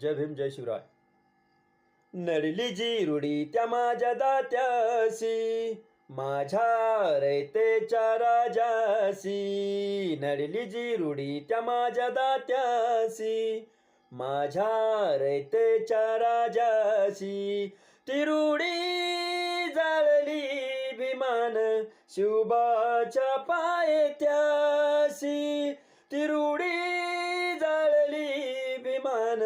जय भीम जय शिवराय. नडली जी रुडी त्या माझ्या दात्यासी माझ्या रयतेच्या राजासी नडली जी रुडी त्या माझ्या दात्यासी माझ्या रयतेच्या राजासी ती रुडी जाळली विमान शिवबाच्या पायत्यासी ती रुडी जाळली विमान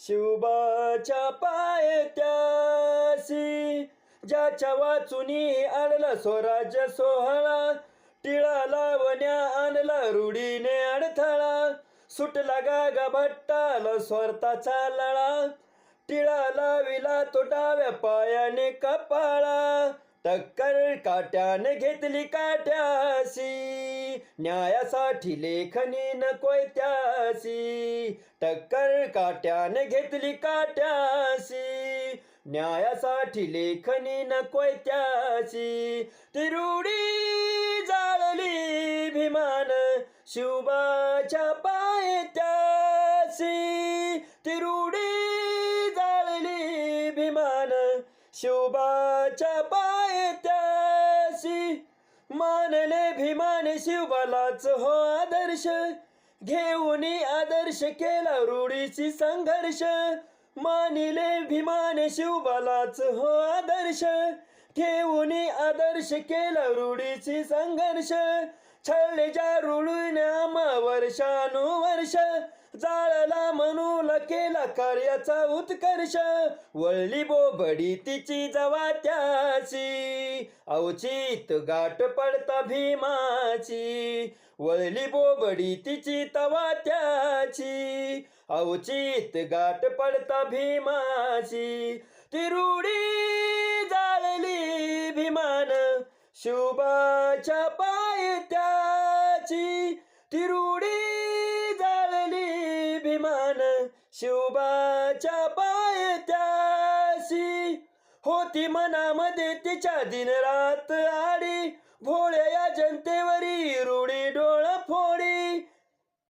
शिवबाच्या पायत्यासी ज्याच्या वाचुनी आणला स्वराज्य सोहळा टिळा लावण्या आणला रुढीने अडथळा सुटला गागा भट्टाला स्वर्ताचा लळा टिळा लाविला तो डाव्या पायाने कपाळा टक्कर काट्याने घेतली काट्यासी. न्यायासाठी लेखनी नकोय त्यासी. टक्कर काट्याने घेतली काट्यासी. न्यायासाठी लेखनी नकोय त्यासी. तिरुडी जाळली भीमान. शिवबाच्या शिवबाच्या पायत्यासी मानले भीमाने शिवबालाच हो आदर्श. घेऊन आदर्श केला रूढीची संघर्ष. मानिले भीमाने शिवबालाच हो आदर्श. घेऊन आदर्श केला रूढीची संघर्ष. छळले ज्या रुळूने वर्षानुवर्ष जाळला मनूला केला कार्याचा उत्कर्ष. वळली बोबडी तिची जवात्याची अवचित गाठ पडता भीमाची वळली बोबडी तिची तवात्याची अवचित गाठ पडता भीमाची ती रुडी जाळली भीमान शुभाच्या पायत्याची ती रुडी जाळली भीमान शिवबाच्या पायत्याशी होती मनामध्ये तिच्या दिनरात आडी. भोळ्या या जनतेवरी रुडी